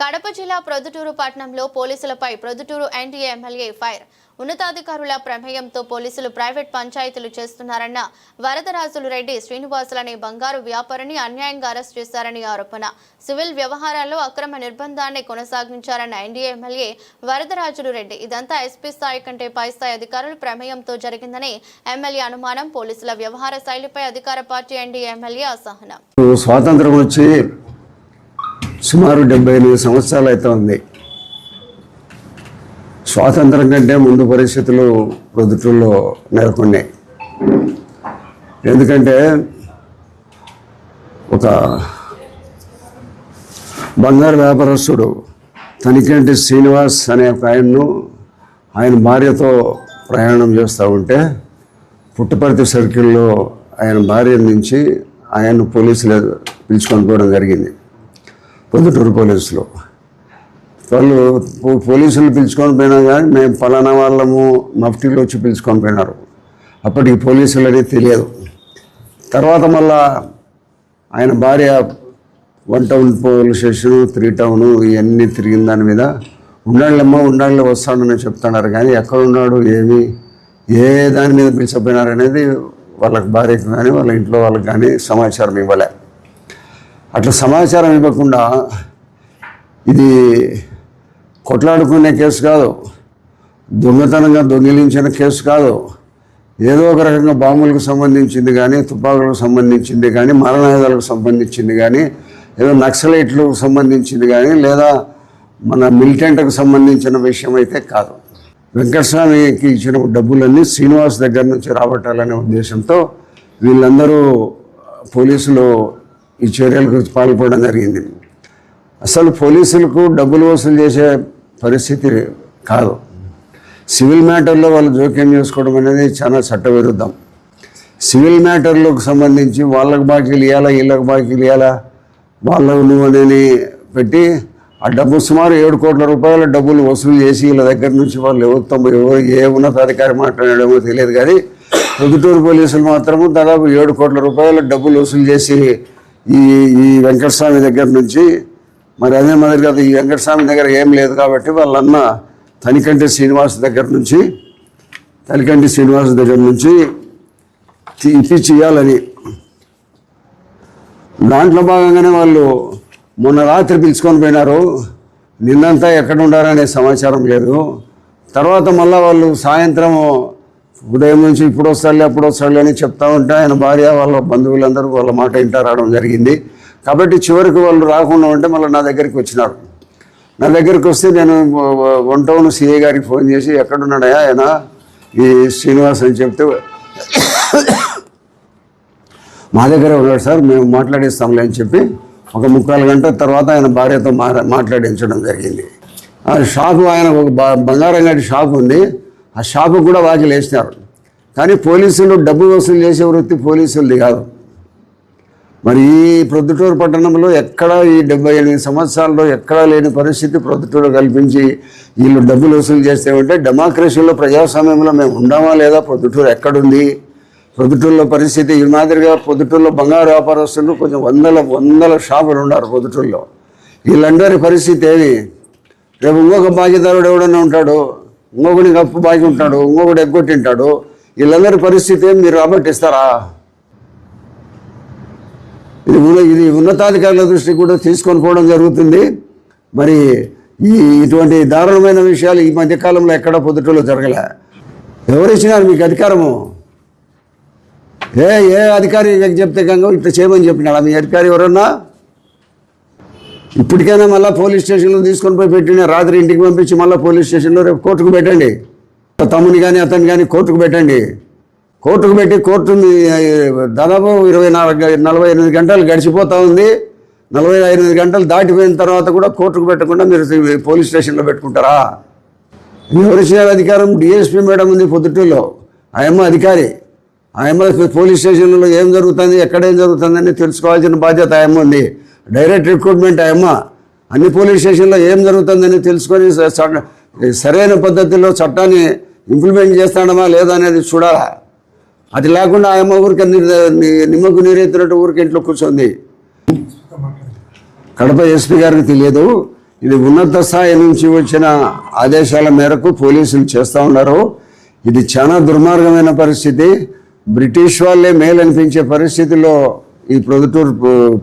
కడప జిల్లా ప్రొద్దుటూరు పట్టణంలో పోలీసులపై ప్రొద్దుటూరు ఎన్డీఏ ఎమ్మెల్యే ఫైర్. ఉన్నతాధికారుల ప్రమేయంతో పోలీసులు ప్రైవేట్ పంచాయతీలు చేస్తున్నారన్న వరదరాజులు రెడ్డి శ్రీనివాసులనే బంగారు వ్యాపారిని అన్యాయంగా అరెస్ట్ చేశారని ఆరోపణ. సివిల్ వ్యవహారాల్లో అక్రమ నిర్బంధాన్ని కొనసాగించారన్న ఎన్డీఏ ఎమ్మెల్యే వరదరాజులు రెడ్డి. ఇదంతా ఎస్పీ స్థాయి కంటే పై స్థాయి అధికారుల ప్రమేయంతో జరిగిందని ఎమ్మెల్యే అనుమానం. పోలీసుల వ్యవహార శైలిపై అధికార పార్టీ ఎన్డీఏ ఎమ్మెల్యే అసహనం. స్వాతంత్రం వచ్చి సుమారు డెబ్బై ఎనిమిది సంవత్సరాలు అయితే ఉంది. స్వాతంత్రం కంటే ముందు పరిస్థితులు ప్రొద్దుటూరులో నెలకొన్నాయి. ఎందుకంటే ఒక బంగారు వ్యాపారస్తుడు తనికంటి శ్రీనివాస్ అనే ఒక ఆయన్ను ఆయన భార్యతో ప్రయాణం చేస్తూ ఉంటే పుట్టపర్తి సర్కిల్లో ఆయన భార్య నుంచి ఆయన్ను పోలీసులు పిలుచుకొని పోవడం జరిగింది. పొద్దుటూరు పోలీసులు. వాళ్ళు పోలీసులు పిలుచుకొని పోయినా కానీ మేము ఫలానా వాళ్ళము మఫ్టీలు వచ్చి పిలుచుకొని పోయినారు. అప్పటికి పోలీసులు అనేది తెలియదు. తర్వాత మళ్ళా ఆయన భార్య one town police station three town ఇవన్నీ తిరిగిన దాని మీద ఉండాలమ్మా ఉండాలి వస్తాడని చెప్తున్నారు. కానీ ఎక్కడ ఉన్నాడు ఏమి ఏ దాని మీద పిలిచిపోయినారు అనేది వాళ్ళకి భార్యకు కానీ వాళ్ళ ఇంట్లో వాళ్ళకి కానీ సమాచారం ఇవ్వలే. అట్లా సమాచారం ఇవ్వకుండా ఇది కొట్లాడుకునే కేసు కాదు దొంగతనంగా దొంగిలించిన కేసు కాదు. ఏదో ఒక రకంగా బాంబులకు సంబంధించింది కానీ తుపాకులకు సంబంధించింది కానీ మరణాయుధాలకు సంబంధించింది కానీ ఏదో నక్సలైట్లకు సంబంధించింది కానీ లేదా మన మిలిటెంట్కు సంబంధించిన విషయం అయితే కాదు. వెంకటస్వామికి ఇచ్చిన డబ్బులన్నీ శ్రీనివాస్ దగ్గర నుంచి రాబట్టాలనే ఉద్దేశంతో వీళ్ళందరూ పోలీసులు ఈ చర్యలకు పాల్పడడం జరిగింది. అసలు పోలీసులకు డబ్బులు వసూలు చేసే పరిస్థితి కాదు. సివిల్ మ్యాటర్లో వాళ్ళు జోక్యం చేసుకోవడం అనేది చాలా చట్టవిరుద్ధం. సివిల్ మ్యాటర్లకు సంబంధించి వాళ్ళకు బాకీలు ఇవ్వాలా వీళ్ళకి బాకీలు ఇవ్వాలా వాళ్ళకు నువ్వు అనేది పెట్టి ఆ డబ్బు సుమారు ఏడు కోట్ల రూపాయల డబ్బులు వసూలు చేసి వీళ్ళ దగ్గర నుంచి వాళ్ళు ఎవరితో ఎవరు ఏ ఉన్నతాధికారి మాట్లాడాడేమో తెలియదు కానీ పొద్దుటూరు పోలీసులు మాత్రము దాదాపు ఏడు కోట్ల రూపాయల డబ్బులు వసూలు చేసి ఈ ఈ వెంకటస్వామి దగ్గర నుంచి మరి అదే మాదిరిగా ఈ వెంకటస్వామి దగ్గర ఏం లేదు కాబట్టి వాళ్ళన్న తనికంటి శ్రీనివాస్ దగ్గర నుంచి తనికంటి శ్రీనివాస్ దగ్గర నుంచి తీ- ఇప్పించి దాంట్లో భాగంగానే వాళ్ళు మొన్న రాత్రి పిలుచుకొని పోయినారు. నిన్నంతా ఎక్కడ ఉండారనే సమాచారం లేదు. తర్వాత మళ్ళీ వాళ్ళు సాయంత్రం ఉదయం నుంచి ఇప్పుడు వస్తాడులే అప్పుడు వస్తాడులే అని చెప్తా ఉంటే ఆయన భార్య వాళ్ళ బంధువులందరూ వాళ్ళ మాట ఇంట రావడం జరిగింది. కాబట్టి చివరికి వాళ్ళు రాకుండా ఉంటే మళ్ళీ నా దగ్గరికి వచ్చినారు. నా దగ్గరికి వస్తే నేను వన్ టౌన్ సిఏ గారికి ఫోన్ చేసి ఎక్కడున్నాడయా ఆయన? ఈ శ్రీనివాస్ అని చెప్తే మా దగ్గర ఉన్నాడు సార్ మేము మాట్లాడిస్తాంలే అని చెప్పి ఒక ముక్కాలు గంట తర్వాత ఆయన భార్యతో మాట్లాడించడం జరిగింది. ఆ షాకు ఆయన ఒక బంగారం గడి షాక్ ఉంది. ఆ షాపు కూడా వాకి లేచినారు. కానీ పోలీసులు డబ్బు వసూలు చేసే వృత్తి పోలీసులది కాదు. మరి ఈ ప్రొద్దుటూరు పట్టణంలో ఎక్కడా ఈ డెబ్బై ఎనిమిది సంవత్సరాల్లో ఎక్కడా లేని పరిస్థితి ప్రొద్దుటూరు కల్పించి వీళ్ళు డబ్బులు వసూలు చేస్తే ఉంటే డెమోక్రసీలో ప్రజాస్వామ్యంలో మేము ఉండామా లేదా ప్రొద్దుటూరు ఎక్కడుంది? ప్రొద్దుటూరులో పరిస్థితి ఈ మాదిరిగా పొద్దుటూరులో బంగారు వ్యాపారస్తులు కొంచెం వందల వందల షాపులు ఉన్నారు పొద్దుటూరులో వీళ్ళందరి పరిస్థితి ఏది? రేపు ఇంకొక బాధ్యతలు ఎవడన్నా ఉంటాడు? ఇంకొకటి అప్పు బాగి ఉంటాడు ఇంకొకటి ఎగ్గొట్టింటాడు. వీళ్ళందరి పరిస్థితి ఏమి మీరు రాబట్టిస్తారా? ఇది ఇది ఉన్నతాధికారుల దృష్టికి కూడా తీసుకొని పోవడం జరుగుతుంది. మరి ఈ ఇటువంటి దారుణమైన విషయాలు ఈ మధ్యకాలంలో ఎక్కడ పొద్దుటలో జరగలే. ఎవరిచ్చినారు మీకు అధికారము? ఏ ఏ అధికారి చెప్తే గంగ ఇట్లా చేయమని చెప్పినాడా? మీ అధికారి ఎవరన్నా? ఇప్పటికైనా మళ్ళీ పోలీస్ స్టేషన్లో తీసుకొని పోయి పెట్టిన రాత్రి ఇంటికి పంపించి మళ్ళీ పోలీస్ స్టేషన్లో రేపు కోర్టుకు పెట్టండి. తమ్ముని కానీ అతన్ని కానీ కోర్టుకు పెట్టండి. కోర్టుకు పెట్టి కోర్టు దాదాపు ఇరవై నాలుగు నలభై ఎనిమిది గంటలు గడిచిపోతూ ఉంది. నలభై ఎనిమిది గంటలు దాటిపోయిన తర్వాత కూడా కోర్టుకు పెట్టకుండా మీరు పోలీస్ స్టేషన్లో పెట్టుకుంటారా? ఎవరు ఇచ్చిన అధికారం డిఎస్పీ మేడం ఉంది పొద్దుటూరులో. ఆయమ్మ అధికారి. ఆయమ్మ పోలీస్ స్టేషన్లో ఏం జరుగుతుంది ఎక్కడ ఏం జరుగుతుందని తెలుసుకోవాల్సిన బాధ్యత ఆయమ్మ ఉంది. డైరెక్ట్ రిక్రూట్మెంట్ ఆయమ్మ అన్ని పోలీస్ స్టేషన్లో ఏం జరుగుతుందని తెలుసుకొని స- సరైన పద్ధతిలో చట్టాన్ని ఇంప్లిమెంట్ చేస్తాడమా లేదా అనేది చూడాలా? అది లేకుండా ఆయమ్మ ఊరికి నిమ్మకు నీరెత్తినట్టు ఊరికి ఇంట్లో కూర్చుంది. కడప ఎస్పీ గారికి తెలియదు. ఇది ఉన్నత స్థాయి నుంచి వచ్చిన ఆదేశాల మేరకు పోలీసులు చేస్తూ ఉన్నారు. ఇది చాలా దుర్మార్గమైన పరిస్థితి. బ్రిటిష్ వాళ్ళే మేలు అనిపించే పరిస్థితిలో ఈ ప్రొద్దుటూరు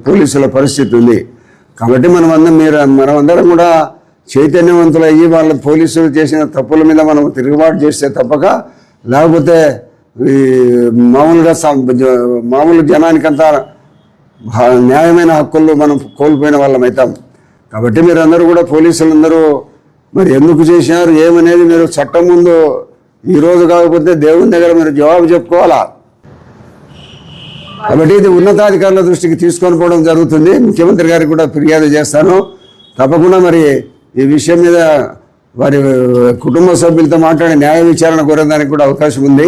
పోలీసుల పరిస్థితి ఉంది. కాబట్టి మనం అందరం మీరు మనం అందరం కూడా చైతన్యవంతులు అయ్యి వాళ్ళ పోలీసులు చేసిన తప్పుల మీద మనం తిరుగుబాటు చేస్తే తప్పక లేకపోతే ఈ మామూలుగా మామూలు జనానికంతా న్యాయమైన హక్కులు మనం కోల్పోయిన వాళ్ళం అవుతాం కాబట్టి మీరు అందరూ కూడా పోలీసులందరూ మరి ఎందుకు చేసినారు ఏమనేది మీరు చట్టం ముందు ఈరోజు కాకపోతే దేవుని దగ్గర మీరు జవాబు చెప్పుకోవాలా? కాబట్టి ఇది ఉన్నతాధికారుల దృష్టికి తీసుకొని పోవడం జరుగుతుంది. ముఖ్యమంత్రి గారికి కూడా ఫిర్యాదు చేస్తాను. తప్పకుండా మరి ఈ విషయం మీద వారి కుటుంబ సభ్యులతో మాట్లాడి న్యాయ విచారణ కోరేదానికి కూడా అవకాశం ఉంది.